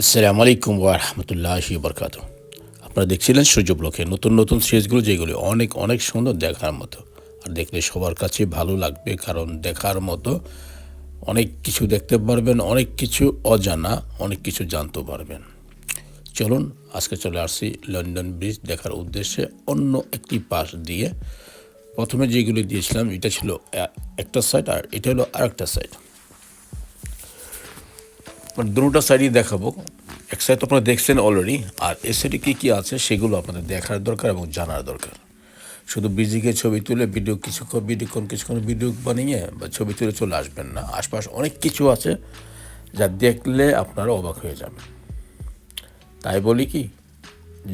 আসসালামু আলাইকুম ওয়া রাহমাতুল্লাহি ওয়া বারাকাতুহু। আপনারা দেখছিলেন সূর্য ব্লকে নতুন নতুন সিরিজগুলো যেগুলি অনেক অনেক সুন্দর দেখার মতো। আর দেখলে সবার কাছে ভালো লাগবে কারণ দেখার মতো অনেক কিছু দেখতে পারবেন, অনেক কিছু অজানা, অনেক কিছু জানতে পারবেন। চলুন, আজকে চলে আসছি লন্ডন ব্রিজ দেখার উদ্দেশ্যে অন্য একটি পাশ দিয়ে। প্রথমে যেগুলি দিয়েছিলাম, এটা ছিল একটা সাইড আর এটা হলো আরেকটা সাইড মানে দুটো সাইডই দেখাবো। এক সাইড তো আপনারা দেখছেন অলরেডি আর এ সাইডে কী কী আছে সেগুলো আপনাদের দেখার দরকার এবং জানার দরকার। শুধু বিজিকে ছবি তুলে ভিডিও কিছুক্ষণ ভিডিওক্ষণ কিছুক্ষণ ভিডিও বানিয়ে বা ছবি তুলে চলে আসবেন না। আশপাশ অনেক কিছু আছে যা দেখলে আপনারা অবাক হয়ে যাবেন। তাই বলি কি,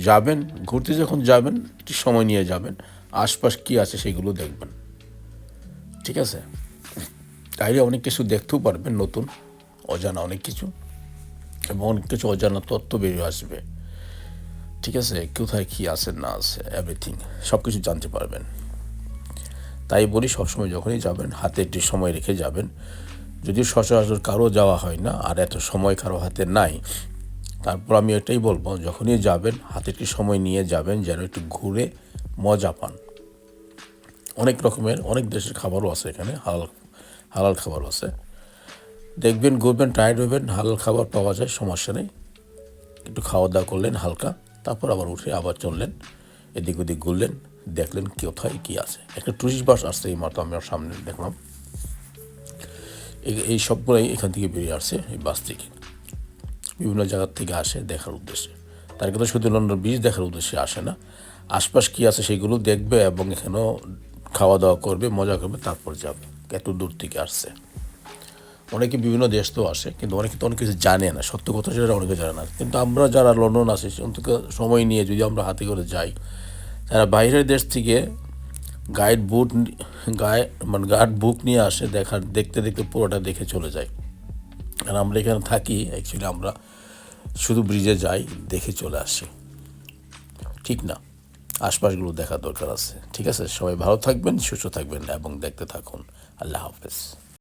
যাবেন, ঘুরতে যখন যাবেন, একটু সময় নিয়ে যাবেন, আশপাশ কী আছে সেগুলো দেখবেন। ঠিক আছে? তাইলে অনেক কিছু দেখতেও পারবেন নতুন। অজানা অনেক কিছু এবং অনেক কিছু অজানা তথ্য বেরিয়ে আসবে। ঠিক আছে? কোথায় কী আছে, না আছে এভরিথিং সব কিছু জানতে পারবেন। তাই বলি, সবসময় যখনই যাবেন, হাতে একটি সময় রেখে যাবেন। যদি সচরাচর কারও যাওয়া হয় না, আর এত সময় কারও হাতে নাই। তারপর আমি এটাই বলব, যখনই যাবেন, হাতে একটি সময় নিয়ে যাবেন, যেন একটু ঘুরে মজা পান। অনেক রকমের, অনেক দেশের খাবারও আছে এখানে, হালাল হালাল খাবারও আছে। দেখবেন, ঘুরবেন টায়ার্ড হবেন হালাল খাবার পাওয়া যায়, সমস্যা নেই। একটু খাওয়া দাওয়া করলেন হালকা, তারপর আবার উঠে আবার চললেন, এদিক ওদিক ঘুরলেন, দেখলেন কোথায় কী আছে। একটা টুরিস্ট বাস আসছে এই মাত্র আমি সামনে দেখলাম। এই- এই সবগুলোই এখান থেকে বেরিয়ে আসছে এই বাস থেকে। বিভিন্ন জায়গার থেকে আসে দেখার উদ্দেশ্যে। তার কিন্তু শুধু লন্ডন ব্রিজ দেখার উদ্দেশ্যে আসে না। আশপাশ কী আছে সেগুলো দেখবে এবং এখানেও খাওয়া দাওয়া করবে, মজা করবে, তারপর যাবে। এত দূর থেকে আসছে। অনেকে বিভিন্ন দেশ তো আসে, কিন্তু অনেকে তো অনেক কিছু জানে না। সত্য কথা সেটা অনেকে জানে না। কিন্তু আমরা যারা লন্ডন আসি, অন্তত সময় নিয়ে যদি আমরা হাতে করে যাই তারা বাইরের দেশ থেকে গাইড বুট গায়ে মানে গাইড বুক নিয়ে আসে দেখার দেখতে দেখতে পুরোটা দেখে চলে যায়। আর আমরা এখানে থাকি অ্যাকচুয়ালি আমরা শুধু ব্রিজে যাই, দেখে চলে আসি। ঠিক না? আশপাশগুলো দেখা দরকার আছে। ঠিক আছে? সবাই ভালো থাকবেন, সুস্থ থাকবেন এবং দেখতে থাকুন। আল্লাহ হাফেজ।